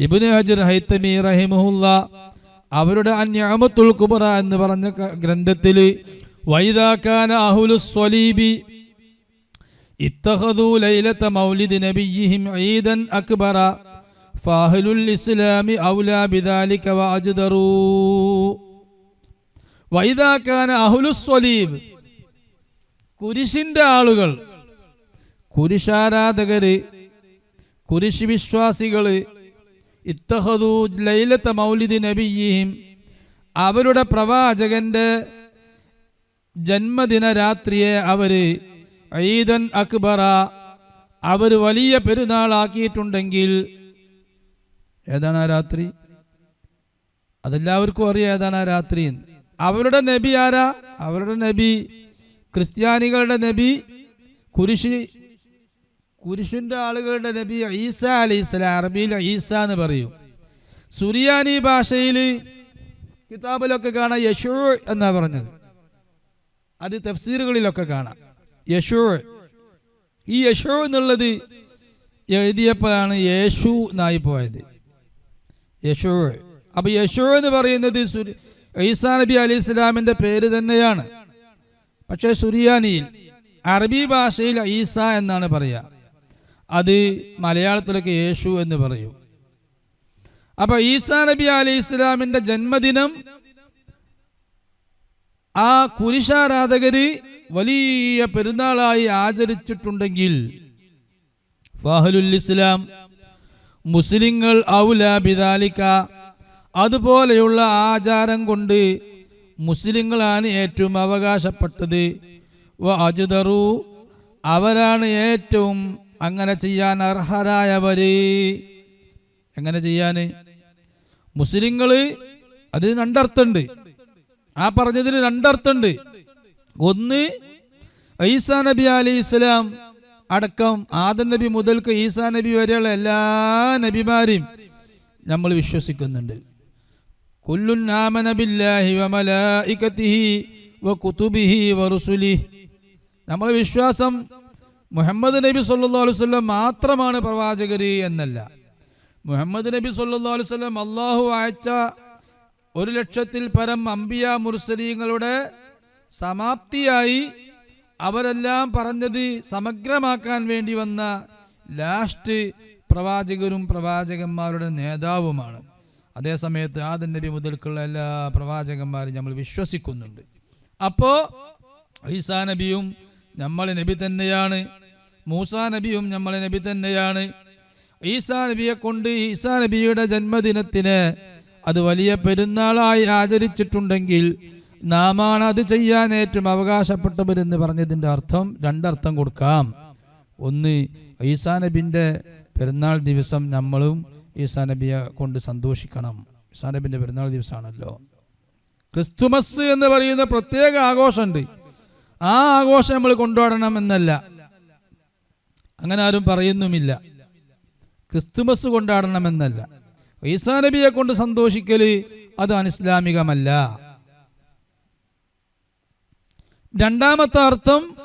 ഇബ്നു ഹജർ ഹൈത്തമി റഹിമുല്ല അവരുടെ അന്യാമത്തുൽ കുബറ എന്ന് പറഞ്ഞ ഗ്രന്ഥത്തിൽ വൈദാക്കാന അഹുലു സ്വലീബി ഇത്തഖദു ലൈലത മൗലിദ് നബിയിഹിം ഈദൻ അക്ബറ ഫാഹലുൽ ഇസ്ലാമി ഔലാ ബിദാലിക വഅജ്ദറൂ വൈദാക്കാന അഹുലു സ്വലീബ് കുരിശിന്റെ ആളുകൾ കുരിശാരാധകര് കുരിശ് വിശ്വാസികൾ ഇത്തഹദു ലൈലത്ത മൗലിദ് നബിയും. അവരുടെ പ്രവാചകന്റെ ജന്മദിന രാത്രിയെ അവർ ഈദൻ അക്ബറ അവർ വലിയ പെരുന്നാളാക്കിയിട്ടുണ്ടെങ്കിൽ ഏതാണ് ആ രാത്രി? അതെല്ലാവർക്കും അറിയാം ഏതാണ് ആ രാത്രി. അവരുടെ നബി ആരാ? അവരുടെ നബി ക്രിസ്ത്യാനികളുടെ നബി കുരിശ് കുരിശിന്റെ ആളുകളുടെ നബി ഈസ അലി ഇസ്ലാം അറബിയിൽ ഈസ എന്ന് പറയും. സുറിയാനി ഭാഷയിൽ കിതാബിലൊക്കെ കാണാം യശൂ എന്നാ പറഞ്ഞത്. അത് തഫ്സീറുകളിലൊക്കെ കാണാം. യശൂ. ഈ യശൂ എന്നുള്ളത് എഴുതിയപ്പോഴാണ് യേശു എന്നായി പോയത്. യശൂ. അപ്പൊ യശൂ എന്ന് പറയുന്നത് ഈസാ നബി അലി ഇസ്ലാമിന്റെ പേര് തന്നെയാണ്. പക്ഷേ സുറിയാനിയിൽ അറബി ഭാഷയിൽ ഈസ എന്നാണ് പറയുക അത് മലയാളത്തിലൊക്കെ യേശു എന്ന് പറയും. അപ്പൊ ഈസാ നബി അലൈഹി ഇസ്ലാമിന്റെ ജന്മദിനം ആ കുരിശാരാധകര് വലിയ പെരുന്നാളായി ആചരിച്ചിട്ടുണ്ടെങ്കിൽ ഫഹലുൽ ഇസ്ലാം മുസ്ലിങ്ങൾ ഔല ബിദാലിക്ക അതുപോലെയുള്ള ആചാരം കൊണ്ട് മുസ്ലിങ്ങളാണ് ഏറ്റവും അവകാശപ്പെട്ടത്. വ അജുദറു അവരാണ് ഏറ്റവും അങ്ങനെ ചെയ്യാൻ അർഹരായവര്. എങ്ങനെ ചെയ്യാന്? മുസ്ലിങ്ങൾ അതിന് രണ്ടർത്ഥമുണ്ട് ആ പറഞ്ഞതിന് രണ്ടർത്ഥമുണ്ട് ഒന്ന് ഈസാ നബി അലി ഇസ്ലാം അടക്കം ആദം നബി മുതൽക്ക് ഈസാ നബി വരെയുള്ള എല്ലാ നബിമാരെയും നമ്മൾ വിശ്വസിക്കുന്നുണ്ട്. കുല്ലുൻ ആമന ബില്ലാഹി വ മലായികതിഹി വ കുതുബിഹി വ നമ്മളെ വിശ്വാസം മുഹമ്മദ് നബി സല്ലല്ലാഹു അലൈഹി വസല്ലം മാത്രമാണ് പ്രവാചകര് എന്നല്ല. മുഹമ്മദ് നബി സല്ലല്ലാഹു അലൈഹി വസല്ലം അള്ളാഹു അയച്ച ഒരു ലക്ഷത്തിൽ പരം അംബിയ മുർസലീങ്ങളുടെ സമാപ്തിയായി അവരെല്ലാം പറഞ്ഞത് സമഗ്രമാക്കാൻ വേണ്ടി വന്ന ലാസ്റ്റ് പ്രവാചകരും പ്രവാചകന്മാരുടെ നേതാവുമാണ്. അതേസമയത്ത് ആദൻ നബി മുതൽക്കുള്ള എല്ലാ പ്രവാചകന്മാരും നമ്മൾ വിശ്വസിക്കുന്നുണ്ട്. അപ്പോ ഈസാ നബിയും നമ്മളെ നബി തന്നെയാണ്. മൂസാ നബിയും നമ്മളെ നബി തന്നെയാണ്. ഈസാ നബിയെ കൊണ്ട് ഈസാ നബിയുടെ ജന്മദിനത്തിന് അത് വലിയ പെരുന്നാളായി ആചരിച്ചിട്ടുണ്ടെങ്കിൽ നാമാണ് അത് ചെയ്യാൻ ഏറ്റവും അവകാശപ്പെട്ടവരെന്ന് പറഞ്ഞതിന്റെ അർത്ഥം രണ്ടർത്ഥം കൊടുക്കാം. ഒന്ന് ഈസാ നബിന്റെ പെരുന്നാൾ ദിവസം നമ്മളും ഈസാ നബിയെ കൊണ്ട് സന്തോഷിക്കണം. ഈസാ നബിന്റെ പെരുന്നാൾ ദിവസമാണല്ലോ. ക്രിസ്തുമസ് എന്ന് പറയുന്ന പ്രത്യേക ആഘോഷമുണ്ട്. ആ ആഘോഷം നമ്മൾ കൊണ്ടുപോകണം എന്നല്ല. അങ്ങനെ ആരും പറയുന്നുമില്ല. ക്രിസ്തുമസ് കൊണ്ടാടണമെന്നല്ല ഈസാ നബിയെ കൊണ്ട് സന്തോഷിക്കൽ അത് അനിസ്ലാമികമല്ല. രണ്ടാമത്തെ അർത്ഥം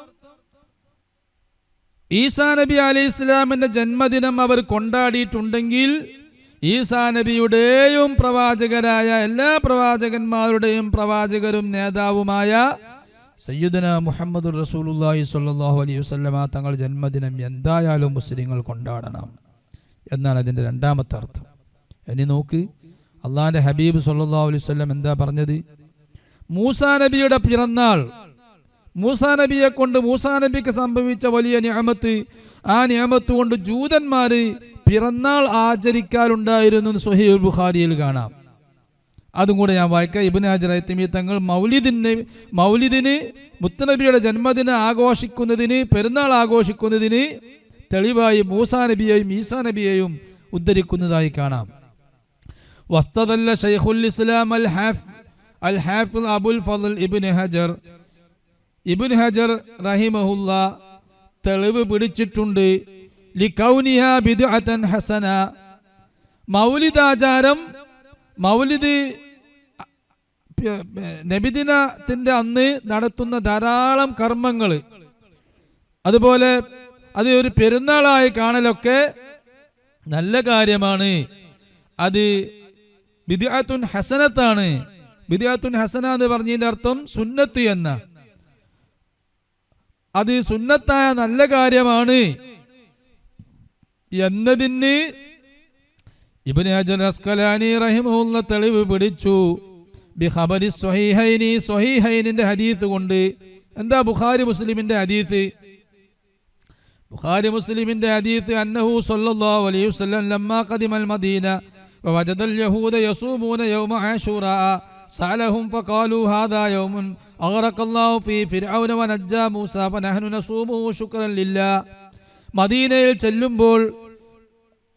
ഈസാ നബി അലി ഇസ്ലാമിന്റെ ജന്മദിനം അവർ കൊണ്ടാടിയിട്ടുണ്ടെങ്കിൽ ഈസാ നബിയുടെയും പ്രവാചകരായ എല്ലാ പ്രവാചകന്മാരുടെയും പ്രവാചകരും നേതാവുമായ സയ്യിദന മുഹമ്മദ് റസൂലുല്ലാഹി സ്വല്ലല്ലാഹു അലൈഹി വസല്ലമ തങ്ങൾ ജന്മദിനം എന്തായാലും മുസ്ലിങ്ങൾ കൊണ്ടാടണം എന്നാണ് അതിന്റെ രണ്ടാമത്തെ അർത്ഥം. ഇനി നോക്ക് അള്ളാഹിന്റെ ഹബീബ് സല്ലല്ലാഹു അലൈഹി വസല്ലം എന്താ പറഞ്ഞത്? മൂസാ നബിയുടെ പിറന്നാൾ മൂസാ നബിയെ കൊണ്ട് മൂസാ നബിക്ക് സംഭവിച്ച വലിയ നിയമത്ത് ആ നിയമത്ത് കൊണ്ട് ജൂതന്മാര് പിറന്നാൾ ആചരിക്കാറുണ്ടായിരുന്നു എന്ന് ബുഖാരിയിൽ കാണാം. അതും കൂടെ ഞാൻ വായിക്കാം. ഇബിൻ ഹാജർ ഐത്തമി തങ്ങൾ മൗലിദിന് മൗലിദിന് മുത്തനബിയുടെ ജന്മദിനം ആഘോഷിക്കുന്നതിന് പെരുന്നാൾ ആഘോഷിക്കുന്നതിന് തെളിവായി മൂസാ നബിയെയും ഈസാ നബിയെയും ഉദ്ധരിക്കുന്നതായി കാണാം. വസ്തദല്ല ഷെയ്ഖുൽ ഇസ്ലാം അൽ ഹാഫ് അൽ ഹാഫിൽ അബുൽ ഫضൽ ഇബിൻ ഹജർ. ഇബിൻ ഹജർ റഹിമഹുല്ല തെളിവ് പിടിച്ചിട്ടുണ്ട്. ലികൗനിഹ ബിദ്അതൻ ഹസന. മൗലിദാചാരം മൗലിദ് നബിദിനത്തിന്റെ അന്ന് നടത്തുന്ന ധാരാളം കർമ്മങ്ങൾ. അതുപോലെ അത് ഒരു പെരുന്നാളായി കാണലൊക്കെ നല്ല കാര്യമാണ്. അത് ബിദിഅത്തുൻ ഹസനത്താണ്. ബിദിഅത്തുൻ ഹസന എന്ന് പറഞ്ഞതിന്റെ അർത്ഥം സുന്നത്ത് എന്ന. അത് സുന്നത്തായ നല്ല കാര്യമാണ്. എന്നതിന് ഇബ്നു ഹജർ അസ്കലാനി റഹിമുള്ള തെളിവ് പിടിച്ചു. ബിഖബരി സ്വഹീഹൈനി സ്വഹീഹൈനിന്റെ ഹദീസ് കൊണ്ട് എന്താ ബുഖാരി മുസ്ലിമിന്റെ ഹദീസ് ബുഖാരി മുസ്ലിമിന്റെ ഹദീസ് അന്നഹു സല്ലല്ലാഹു അലൈഹി വസല്ലം ലമ്മാ ഖദിമൽ മദീന ووجد اليهود يصومون يوم عاشوراء سألهم فقالوا هذا يوم أغرق الله فيه فرعون ونجى موسى فنحن نصومه شكرا لله മദീനയിൽ ചെല്ലുമ്പോൾ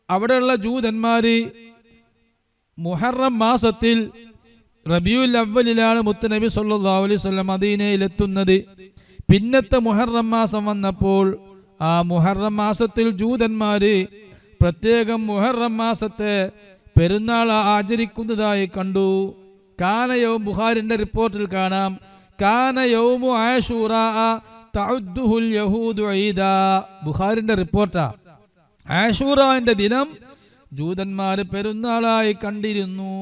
അവിടെയുള്ള ജൂതന്മാര് മുഹറം മാസത്തിൽ റബിയുൽ അവലിലാണ് മുത്തുനബി സല്ലല്ലാഹു അലൈഹി വസല്ലം മദീനയിൽ എത്തുന്നത് പിന്നത്തെ മുഹറം മാസം വന്നപ്പോൾ ആ മുഹറം മാസത്തിൽ ജൂതന്മാർ പ്രത്യേകം മുഹറം മാസത്തെ പെരുന്നാൾ ആചരിക്കുന്നതായി കണ്ടു. കാനയവും ബുഹാരിന്റെ റിപ്പോർട്ടിൽ കാണാം. കാനയവുമു ആഷൂറ തഅദ്ദുഹുൽ റിപ്പോർട്ടാ. ആഷൂറാന്റെ ദിനം ജൂതന്മാർ പെരുന്നാളായി കണ്ടിരുന്നു.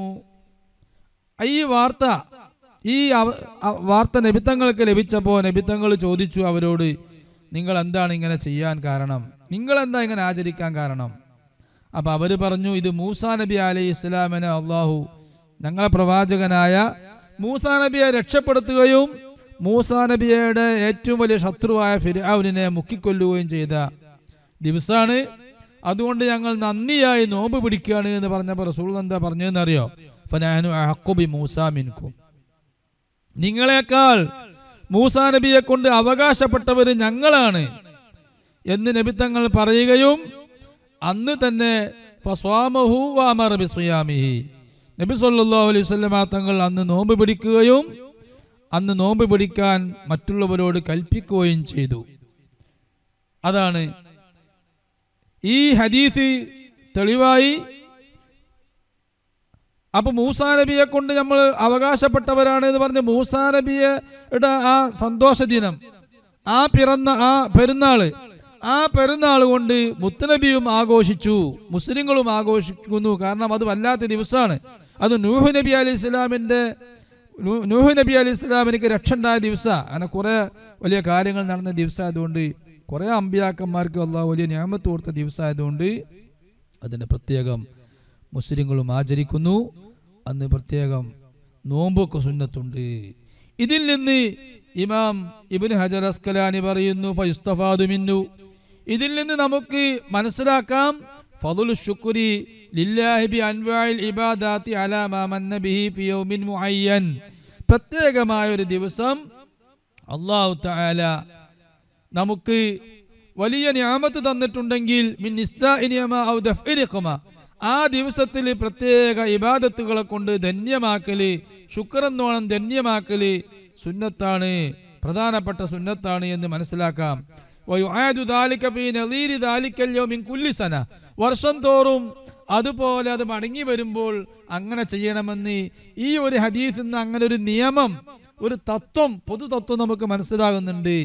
ഈ വാർത്ത ഈ വാർത്ത നബിത്തങ്ങൾക്ക് ലഭിച്ചപ്പോൾ നബിത്തങ്ങൾ ചോദിച്ചു അവരോട് നിങ്ങൾ എന്താണ് ഇങ്ങനെ ചെയ്യാൻ കാരണം? നിങ്ങൾ എന്താ ഇങ്ങനെ ആചരിക്കാൻ കാരണം? അപ്പൊ അവർ പറഞ്ഞു ഇത് മൂസാ നബി അലൈഹി ഇസ്ലാമിനെ അള്ളാഹു ഞങ്ങളെ പ്രവാചകനായ മൂസാ നബിയെ രക്ഷപ്പെടുത്തുകയും മൂസാ നബിയുടെ ഏറ്റവും വലിയ ശത്രുവായ ഫിരാവിനെ മുക്കിക്കൊല്ലുകയും ചെയ്ത ദിവസമാണ് അതുകൊണ്ട് ഞങ്ങൾ നന്ദിയായി നോമ്പ് പിടിക്കുകയാണ് എന്ന് പറഞ്ഞപ്പോൾ റസൂൾ എന്താ പറഞ്ഞതെന്നറിയോ? മൂസ നിങ്ങളെക്കാൾ മൂസ നബിയെ കൊണ്ട് അവകാശപ്പെട്ടവർ ഞങ്ങളാണ് എന്ന് നബി തങ്ങൾ പറയുകയും അന്ന് തന്നെ. നബി സല്ലല്ലാഹു അലൈഹി തങ്ങൾ അന്ന് നോമ്പ് പിടിക്കുകയും അന്ന് നോമ്പ് പിടിക്കാൻ മറ്റുള്ളവരോട് കൽപ്പിക്കുകയും ചെയ്തു അതാണ് ഈ ഹദീസ് തെളിവായി അപ്പൊ മൂസാ നബിയെ കൊണ്ട് നമ്മൾ അവകാശപ്പെട്ടവരാണ് എന്ന് പറഞ്ഞ് മൂസാ നബിയുടെ ആ സന്തോഷ ദിനം ആ പിറന്ന ആ പെരുന്നാൾ ആ പെരുന്നാൾ കൊണ്ട് മുത്തനബിയും ആഘോഷിച്ചു മുസ്ലിങ്ങളും ആഘോഷിക്കുന്നു. കാരണം അത് വല്ലാത്ത ദിവസമാണ്. അത് നൂഹ് നബി അലി ഇസ്ലാമിന്റെ നൂഹ് നബി അലി ഇസ്ലാമിനിക്ക് രക്ഷ ഉണ്ടായ ദിവസം. അങ്ങനെ കുറെ വലിയ കാര്യങ്ങൾ നടന്ന ദിവസം ആയതുകൊണ്ട് കുറെ അമ്പിയാക്കന്മാർക്ക് അള്ളാഹ് വലിയ ഞാമത്ത് കൊടുത്ത ദിവസമായതുകൊണ്ട് അതിന് പ്രത്യേകം മുസ്ലിങ്ങളും ആചരിക്കുന്നു. അന്ന് പ്രത്യേകം നോമ്പൊക്കെ സുന്നത്തുണ്ട്. ഇതിൽ നിന്ന് ഇമാം ഇബിൻ ഹജർ അസ്കലാനി പറയുന്നു ഫയുസ്തഫാദുമിന്നു ഇതിൽ നിന്ന് നമുക്ക് മനസ്സിലാക്കാം ഫതുൽ ഷുക്രി ലില്ലാഹിബി അൻവായിൽ ഇബാദാത്തി അലാമന്നബിഹി ഫിയോമിൻ മുഅയ്യൻ. പ്രത്യേകമായ ഒരു ദിവസം അള്ളാഹു താല നമുക്ക് വലിയ ന്യാമത്ത് തന്നിട്ടുണ്ടെങ്കിൽ മിൻ ഇസ്താ ഇനിയമാ ഔ ദഫ് ആ ദിവസത്തിൽ പ്രത്യേക ഇബാദത്തുകളെ കൊണ്ട് ധന്യമാക്കൽ ശുക്രെന്നോണം ധന്യമാക്കൽ സുന്നത്താണ് പ്രധാനപ്പെട്ട സുന്നത്താണ് എന്ന് മനസ്സിലാക്കാം. വർഷം തോറും അതുപോലെ അത് മടങ്ങി വരുമ്പോൾ അങ്ങനെ ചെയ്യണമെന്ന് ഈ ഒരു ഹദീസിൽ നിന്ന് അങ്ങനെ ഒരു നിയമം ഒരു തത്വം പൊതു തത്വം നമുക്ക് മനസ്സിലാകുന്നുണ്ട്.